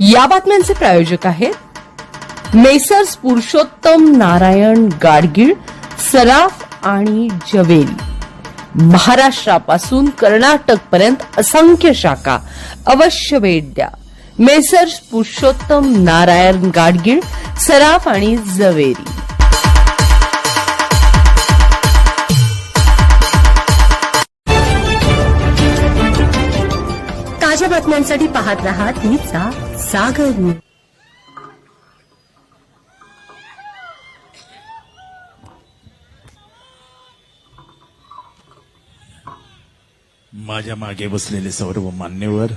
या बातम्यांचे प्रायोजक आहेत मेसर्स पुरुषोत्तम नारायण गाडगीळ सराफ आणि जवेरी महाराष्ट्रापासून कर्नाटक पर्यंत असंख्य शाखा अवश्य भेट द्या. मेसर्स पुरुषोत्तम नारायण गाडगीळ सराफ आणि जवेरी ताज्या बातम्यांसाठी पाहत राहा तिचा सागर न्यूज. माझ्या मागे बसलेले सर्व मान्यवर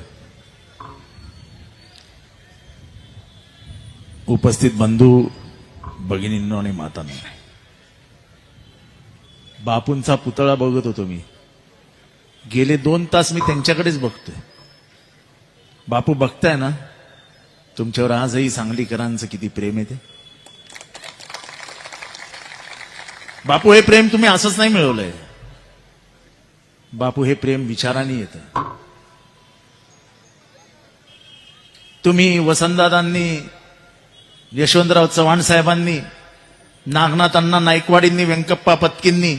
उपस्थित बंधू भगिनींनो आणि मातांनो. बापूंचा पुतळा बघत होतो मी. गेले दोन तास मी त्यांच्याकडेच बघतोय. बापू बघताय ना तुमच्यावर आजही सांगलीकरांचं किती प्रेम आहे ते. बापू हे प्रेम तुम्ही असंच नाही मिळवलंय. बापू हे प्रेम विचाराने येतं. तुम्ही वसंतदादांनी यशवंतराव चव्हाण साहेबांनी नागनाथांना नाईकवाडींनी व्यंकप्पा पत्कींनी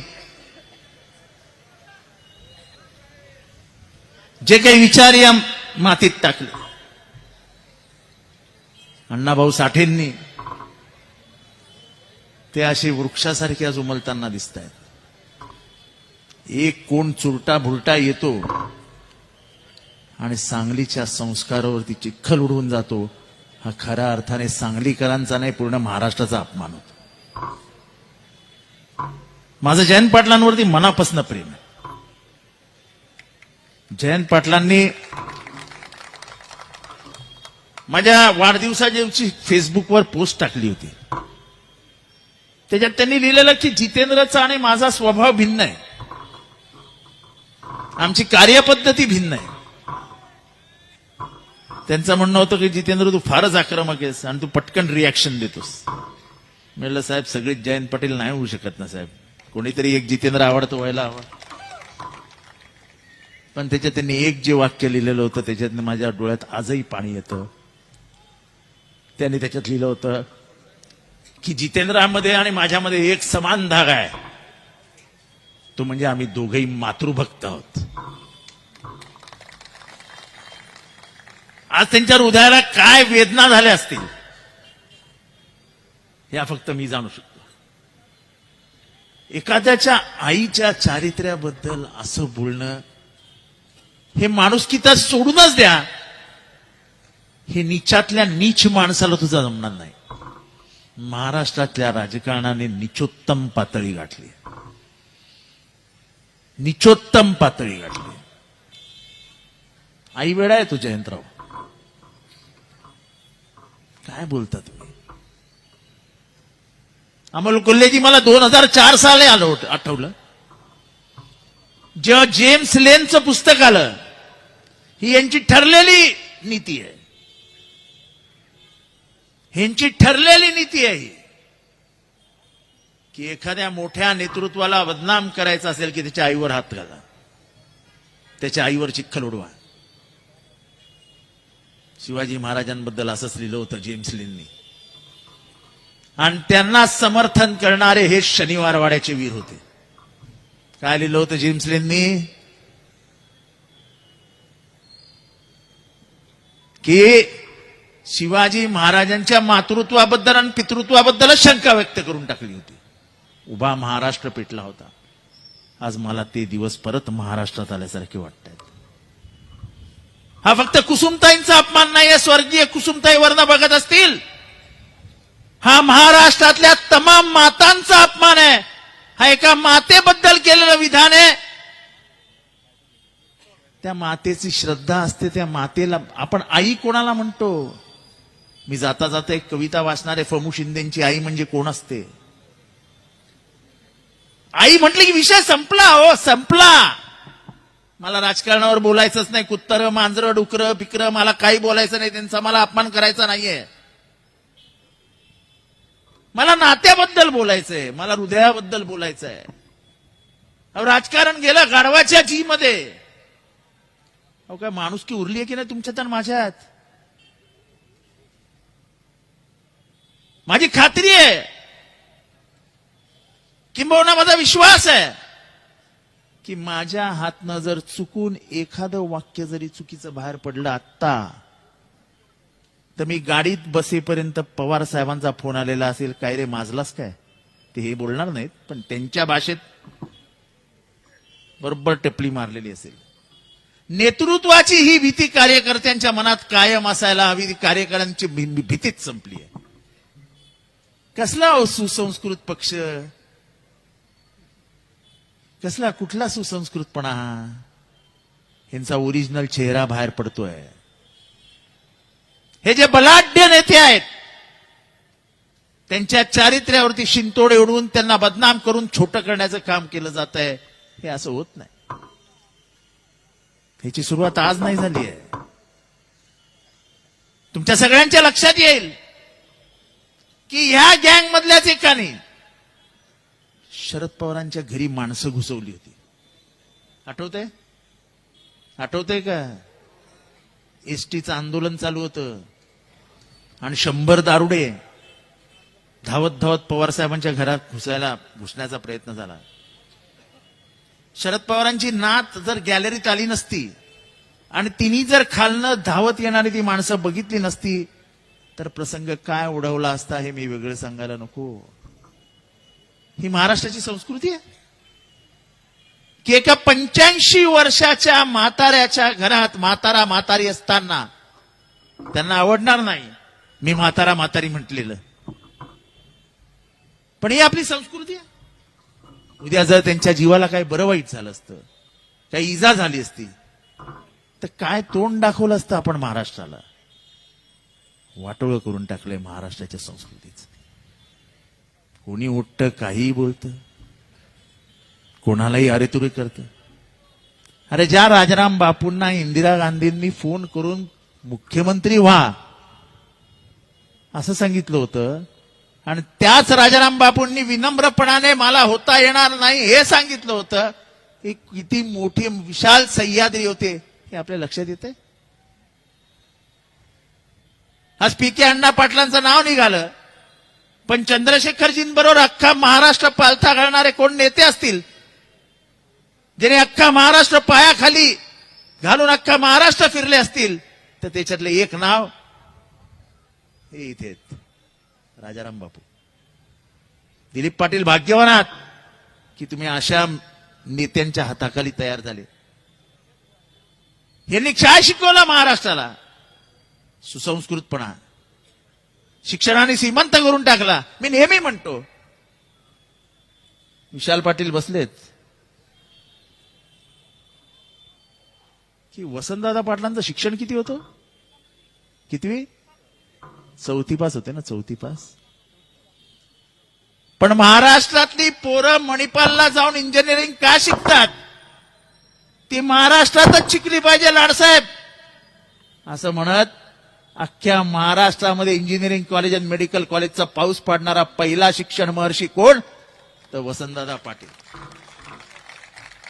जे काही विचार या मातीत टाकले. अण्णाभाऊ साठेंनी ते असे वृक्षासारखे आज उमलताना दिसत आहेत एक कोण चुरटा भुलटा येतो आणि सांगलीच्या संस्कारावरती चिखल उडवून जातो हा खऱ्या अर्थाने सांगलीकरांचा नाही पूर्ण महाराष्ट्राचा अपमान होतो. माझं जयंत पाटलांवरती मनापासून प्रेम आहे. जयंत पाटलांनी माझ्या वाढदिवसाची फेसबुकवर पोस्ट टाकली होती. त्याच्यात त्यांनी लिहिलेलं की जितेंद्रचा आणि माझा स्वभाव भिन्न आहे. आमची कार्यपद्धती भिन्न आहे. त्यांचं म्हणणं होतं की जितेंद्र तू फारच आक्रमक आहेस आणि तू पटकन रिॲक्शन देतोस. म्हणलं साहेब सगळेच जयंत पाटील नाही होऊ शकत ना साहेब. कोणीतरी एक जितेंद्र आवडतो व्हायला हवा. पण त्याच्यात त्यांनी एक जे वाक्य लिहिलेलं होतं त्याच्यात माझ्या डोळ्यात आजही पाणी येतं. त्यांनी त्याच्यात लिहिलं होतं की जितेंद्रामध्ये आणि माझ्यामध्ये एक समान धागा आहे. तो म्हणजे आम्ही दोघही मातृभक्त आहोत. आज त्यांच्या हृदयाला काय वेदना झाल्या असतील या फक्त मी जाणू शकतो. एखाद्याच्या आईच्या चारित्र्याबद्दल असं बोलणं हे माणूस की तर सोडूनच द्या हे नीचातल्या नीच माणसाला तुझा जमणार नाही. महाराष्ट्रातल्या राजकारणाने निचोत्तम पातळी गाठली. निचोत्तम पातळी गाठली. आई वेळा आहे तू जयंतराव काय बोलता तुम्ही? अमोल कोल्हेजी मला दोन हजार चार साले आलं आठवलं. जेव्हा जेम्स लेनचं पुस्तक आलं ही यांची ठरलेली नीती आहे. ह्यांची ठरलेली नीती आहे की एखाद्या मोठ्या नेतृत्वाला बदनाम करायचं असेल की त्याच्या आईवर हात घाला. त्याच्या आईवर चिखल उडवा. शिवाजी महाराजांबद्दल असंच लिहिलं होतं जेम्स लिननी. आणि त्यांना समर्थन करणारे हे शनिवार वाड्याचे वीर होते. काय लिहिलं होतं जेम्स लिननी? की शिवाजी महाराजांच्या मातृत्वाबद्दल आणि पितृत्वाबद्दलच शंका व्यक्त करून टाकली होती. उभा महाराष्ट्र पेटला होता. आज मला ते दिवस परत महाराष्ट्रात आल्यासारखे वाटत आहेत हा फक्त कुसुमताईंचा अपमान नाही स्वर्गीय कुसुमताई वर्ण बघत असतील. हा महाराष्ट्रातल्या तमाम मातांचा अपमान आहे. हा एका मातेबद्दल केलेलं विधान आहे. त्या मातेची श्रद्धा असते त्या मातेला आपण आई कोणाला म्हणतो? मी जाता जाता एक कविता वाचणारे फमू शिंदेची आई म्हणजे कोण असते? आई म्हटली की विषय संपला हो संपला. मला राजकारणावर बोलायचंच नाही कुत्तर मांजर डुकर पिकर मला काही बोलायचं नाही त्यांचा मला अपमान करायचा नाहीये. मला नात्याबद्दल बोलायचंय मला हृदयाबद्दल बोलायचंय. अहो, राजकारण गेलं गाढवाच्या जी मध्ये अहो काय माणूस की उरली आहे की नाही तुमच्यात आणि माझ्यात? माझी खात्री आहे. किंबहुना माझा विश्वास आहे. की माझ्या हातनं जर चुकून एखादं वाक्य जरी चुकीचं बाहेर पडलं आत्ता तर मी गाडीत बसेपर्यंत पवार साहेबांचा फोन आलेला असेल काय रे माजलास काय? ते हे बोलणार नाहीत पण त्यांच्या भाषेत बरोबर टपली मारलेली असेल. नेतृत्वाची ही भीती कार्यकर्त्यांच्या मनात कायम असायला हवी ती कार्यकर्त्यांची भीतीच संपली आहे. कसला सुसंस्कृत पक्ष? कसला कुठला सुसंस्कृतपणा? हा यांचा ओरिजिनल चेहरा बाहेर पडतोय. हे जे बलाढ्य नेते आहेत त्यांच्या चारित्र्यावरती शिंतोड उडवून त्यांना बदनाम करून छोटं करण्याचं काम केलं जात आहे हे असं होत नाही. ह्याची सुरुवात आज नाही झाली आहे. तुमच्या सगळ्यांच्या लक्षात येईल. की ह्या गँग मधल्याच एकाने शरद पवारांच्या घरी माणसं घुसवली होती. आठवतंय? आठवतंय का? एसटीचं आंदोलन चालू होतं. आणि शंभर दारुडे धावत धावत पवार साहेबांच्या घरात घुसायला घुसण्याचा प्रयत्न झाला. शरद पवारांची नात जर गॅलरीत आली नसती आणि तिने जर खालनं धावत येणारी ती माणसं बघितली नसती तर प्रसंग काय उडवला असता हे मी वेगळं सांगायला नको. ही महाराष्ट्राची संस्कृती आहे. की एका पंच्याऐंशी वर्षाच्या म्हाताऱ्याच्या घरात म्हातारा म्हातारी असताना त्यांना आवडणार नाही. मी म्हातारा म्हातारी म्हटलेलं. पण ही आपली संस्कृती आहे. उद्या जर त्यांच्या जीवाला काही बरं वाईट झालं असतं काही इजा झाली असती तर काय तोंड दाखवलं असतं आपण महाराष्ट्राला? वाटोळं करून टाकलंय महाराष्ट्राच्या संस्कृतीचं. कोणी उठतं काहीही बोलतं कोणालाही अरेतुरे करतं. अरे ज्या राजाराम बापूंना इंदिरा गांधींनी फोन करून मुख्यमंत्री व्हा असं सांगितलं होतं आणि त्याच राजाराम बापूंनी विनम्रपणाने मला होता येणार नाही हे सांगितलं होतं ही किती मोठी विशाल सह्याद्री होते हे आपल्या लक्षात येते आज पी के अण्णा पाटलांचं नाव निघालं. पण चंद्रशेखरजींबरोबर अख्खा महाराष्ट्र पालथा घालणारे कोण नेते असतील? ज्याने अख्खा महाराष्ट्र पायाखाली घालून अख्खा महाराष्ट्र फिरले असतील तर त्याच्यातले एक नाव हे इथे राजाराम बापू. दिलीप पाटील भाग्यवान आहात की तुम्ही अशा नेत्यांच्या हाताखाली तयार झाले. यांनी काय शिकवलं महाराष्ट्राला. सुसंस्कृतपणा. शिक्षणाने श्रीमंत करून टाकला. मी नेहमी म्हणतो. विशाल पाटील बसलेत. की वसंतदादा पाटलांचं शिक्षण किती होतं? कितवी? चौथी पास होते ना चौथी पास. पण महाराष्ट्रातली पोरं मणिपालला जाऊन इंजिनिअरिंग का शिकतात? ती महाराष्ट्रातच शिकली पाहिजे लाडसाहेब. असं म्हणत अख्ख्या महाराष्ट्रामध्ये इंजिनिअरिंग कॉलेज आणि मेडिकल कॉलेजचा पाऊस पाडणारा पहिला शिक्षण महर्षी कोण? तर वसंतदादा पाटील.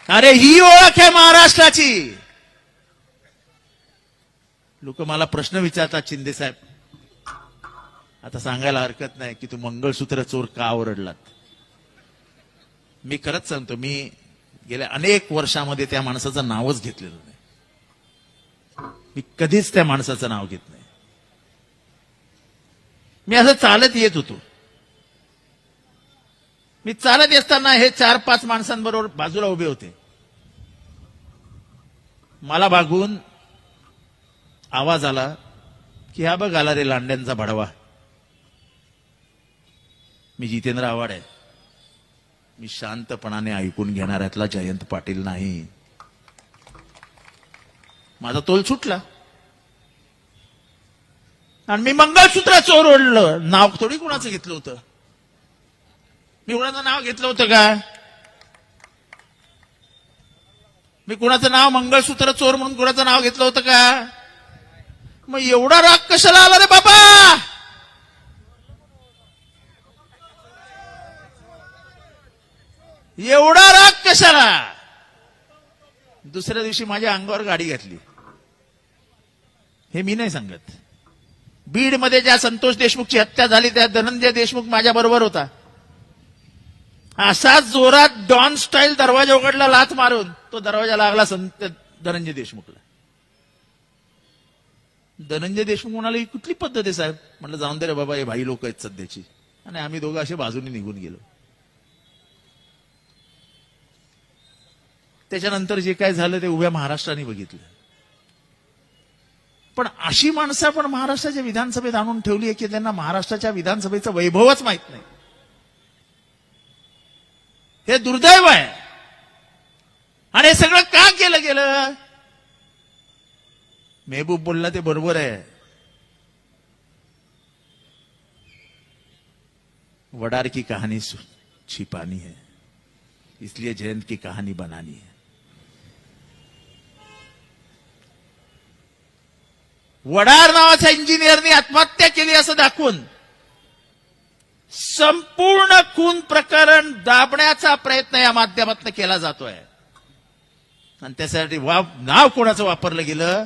अरे ही ओळख आहे महाराष्ट्राची. लोक मला प्रश्न विचारतात शिंदे साहेब. आता सांगायला हरकत नाही की तू मंगळसूत्र चोर का ओरडलात? मी खरंच सांगतो मी गेल्या अनेक वर्षामध्ये त्या माणसाचं नावच घेतलेलं नाही. मी कधीच त्या माणसाचं नाव घेत नाही. मी असं चालत येत होतो. मी चालत असताना हे चार पाच माणसांबरोबर बाजूला उभे होते. मला बागून आवाज आला की हा बघ आला रे लांड्यांचा भडवा. मी जितेंद्र आव्हाड आहे. मी शांतपणाने ऐकून घेणाऱ्यातला जयंत पाटील नाही. माझा तोल सुटला. आणि मी मंगळसूत्र चोर ओढलं नाव थोडी कुणाचं घेतलं होतं? मी कुणाचं नाव घेतलं होतं का? मी कुणाचं नाव मंगळसूत्र चोर म्हणून कुणाचं नाव घेतलं होतं का? मग एवढा राग कशाला आला रे बाबा? एवढा राग कशाला? दुसऱ्या दिवशी माझ्या अंगावर गाडी घातली. हे मी नाही सांगत. बीडमध्ये ज्या संतोष देशमुखची हत्या झाली त्या धनंजय देशमुख माझ्या बरोबर होता. असा जोरात डॉन स्टाईल दरवाजा उघडला लाथ मारून. तो दरवाजा लागला संत धनंजय देशमुखला. धनंजय देशमुख म्हणाले ही कुठली पद्धत आहे साहेब? म्हटलं जाऊन दे रे बाबा हे भाई लोक आहेत सध्याची. आणि आम्ही दोघं असे बाजूने निघून गेलो. त्याच्यानंतर जे काय झालं ते उभ्या महाराष्ट्राने बघितलं. पण अशी माणसं आपण महाराष्ट्राच्या विधानसभेत आणून ठेवली आहे की त्यांना महाराष्ट्राच्या विधानसभेचं वैभवच माहीत नाही. हे दुर्दैव आहे. आणि हे सगळं का केलं गेलं? मेहबूब बोलला ते बरोबर आहे. वडार की कहाणी सु- छिपानी है। इसलिए जयंत की कहाणी बनानी है। वडार नावाच्या इंजिनियरनी आत्महत्या केली असं दाखवून संपूर्ण खून प्रकरण दाबण्याचा प्रयत्न या माध्यमातून केला जातोय. आणि त्यासाठी वा नाव कोणाचं वापरलं गेलं?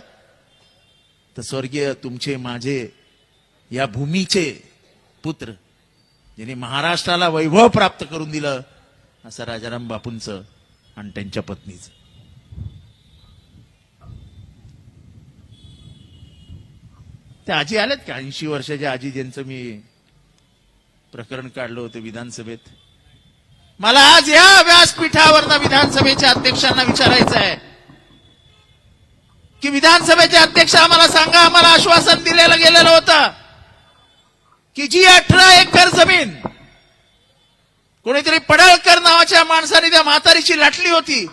तर स्वर्गीय तुमचे माझे या भूमीचे पुत्र ज्यांनी महाराष्ट्राला वैभव प्राप्त करून दिलं असं राजाराम बापूंचं आणि त्यांच्या पत्नीचं. त्या आजी आल्यात का? ऐंशी वर्षाच्या आजी ज्यांचं मी प्रकरण काढलं होतं विधानसभेत. मला आज या व्यासपीठावरनं विधानसभेच्या अध्यक्षांना विचारायचं आहे. की विधानसभेचे अध्यक्ष आम्हाला सांगा आम्हाला आश्वासन दिलेलं गेलेलं होतं की जी अठरा एकर जमीन कोणीतरी पडळकर नावाच्या माणसाने त्या म्हातारीची लाटली होती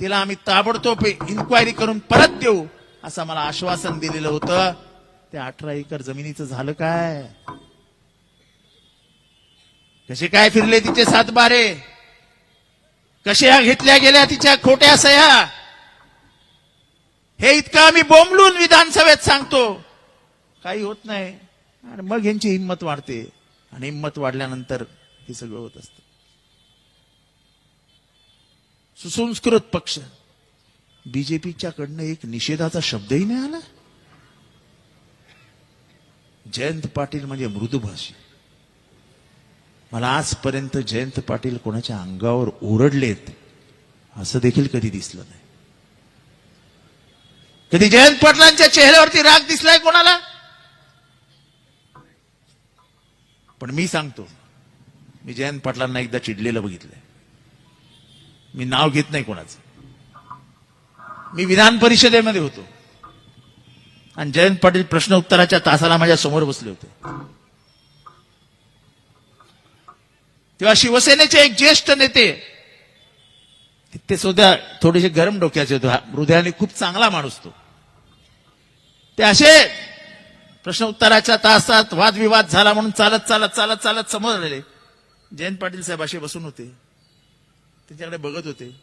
तिला आम्ही ताबडतोब इन्क्वायरी करून परत देऊ असं मला आश्वासन दिलेलं होतं. त्या अठरा एकर जमिनीचं झालं काय? कसे काय फिरले तिचे सात बारे? कशा घेतल्या गेल्या तिच्या खोट्या सह्या? हे इतकं आम्ही बोंबलून विधानसभेत सांगतो. काही होत नाही. आणि मग यांची हिंमत वाढते. आणि हिंमत वाढल्यानंतर हे सगळं होत असतं. सुसंस्कृत पक्ष. बीजेपीच्याकडनं एक निषेधाचा शब्दही नाही आला जयंत पाटील म्हणजे मृदुभाषी मला आजपर्यंत जयंत पाटील कोणाच्या अंगावर ओरडलेत असं देखील कधी दिसलं नाही. कधी जयंत पाटलांच्या चेहऱ्यावरती राग दिसलाय कोणाला? पण मी सांगतो मी जयंत पाटलांना एकदा चिडलेलं बघितलंय. मी नाव घेत नाही कोणाचं. मी विधान परिषदेमध्ये होतो. आणि जयंत पाटील प्रश्न उत्तराच्या तासाला माझ्यासमोर बसले होते. तेव्हा शिवसेनेचे एक ज्येष्ठ नेते ते सुद्धा थोडेसे गरम डोक्याचे होते. हृदयाने खूप चांगला माणूस तो. ते असे प्रश्न उत्तराच्या तासात वादविवाद झाला म्हणून चालत चालत चालत चालत समोर आलेले. जयंत पाटील साहेब असे बसून होते. त्यांच्याकडे बघत होते.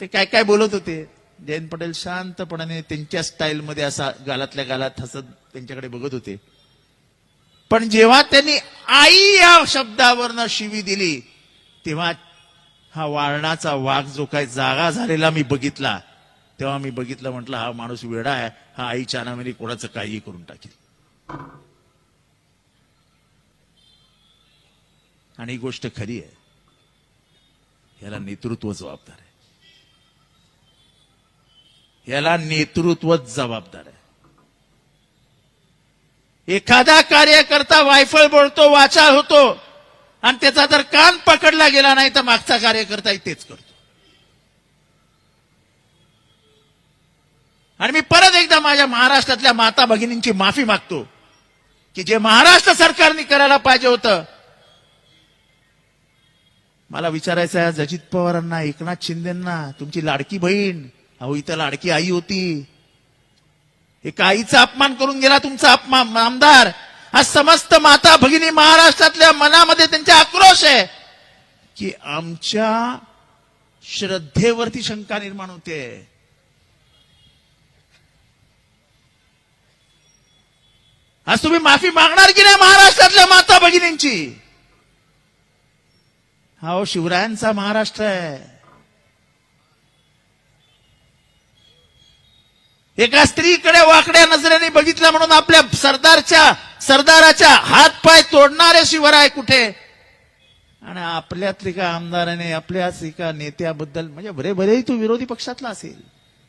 ते काय काय बोलत होते? जयंत पटेल शांतपणाने त्यांच्या स्टाईलमध्ये असा गालातल्या गालात हसत त्यांच्याकडे बघत होते. पण जेव्हा त्यांनी आई या शब्दावरनं शिवी दिली तेव्हा हा वारणाचा वाघ जो काही जागा झालेला मी बघितला तेव्हा मी बघितलं म्हटलं हा माणूस वेडा आहे हा आईच्या नावाने कोणाचं काहीही करून टाकेल. आणि ही गोष्ट खरी आहे. याला नेतृत्व जबाबदार आहे. याला नेतृत्वच जबाबदार आहे. एखादा कार्यकर्ता वायफळ बोलतो वाचाळ होतो आणि त्याचा जर कान पकडला गेला नाही तर मागचा कार्यकर्ता तेच करतो. आणि मी परत एकदा माझ्या महाराष्ट्रातल्या माता भगिनींची माफी मागतो की जे महाराष्ट्र सरकारने करायला पाहिजे होतं. मला विचारायचं आहे अजित पवारांना एकनाथ शिंदेना तुमची लाडकी बहीण अहो इथं लाडकी आई होती. एक आईचा अपमान करून गेला तुमचा अपमान आमदार. हा समस्त माता भगिनी महाराष्ट्रातल्या मनामध्ये त्यांचा आक्रोश आहे की आमच्या श्रद्धेवरती शंका निर्माण होते. आज तुम्ही माफी मागणार की नाही महाराष्ट्रातल्या माता भगिनींची? हा शिवरायांचा महाराष्ट्र आहे. एका स्त्रीकडे वाकड्या नजरेने बघितलं म्हणून आपल्या सरदारच्या सरदाराच्या हातपाय तोडणारे शिवराय कुठे? आणि आपल्यातले एका आमदाराने आपल्याच एका नेत्याबद्दल म्हणजे बरे बरेही तो विरोधी पक्षातला असेल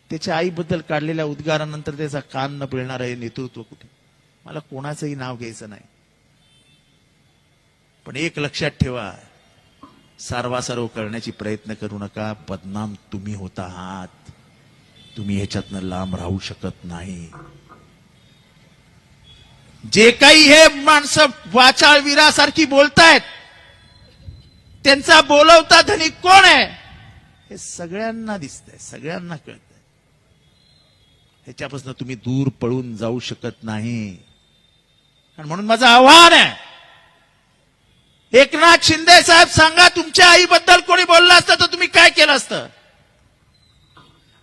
त्याच्या आईबद्दल काढलेल्या उद्गारानंतर त्याचा कान न पिळणार हे नेतृत्व कुठे? मला कोणाचंही नाव घ्यायचं नाही. पण एक लक्षात ठेवा सारवासारव करण्याची प्रयत्न करू नका बदनाम तुम्ही होता आहात. तुम्ही ह्याच्यातनं लांब राहू शकत नाही. जे काही हे माणसं वाचाळवीरासारखी बोलतायत त्यांचा बोलवता धनी कोण आहे? हे सगळ्यांना दिसतंय सगळ्यांना कळतंय. ह्याच्यापासून तुम्ही दूर पळून जाऊ शकत नाही. आणि म्हणून माझं आव्हान आहे एकनाथ शिंदे साहेब सांगा तुमच्या आईबद्दल कोणी बोललं असतं तर तुम्ही काय केलं असतं?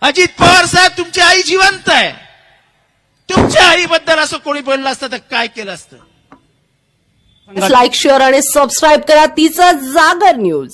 अजित पवार साहेब तुमची आई जिवंत आहे. तुमच्या आईबद्दल असं कोणी बोललं असतं तर काय केलं असतं? लाईक शेअर आणि सबस्क्राईब करा तिचं जागर न्यूज